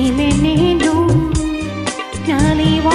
స్థితిలే నేను నాలివా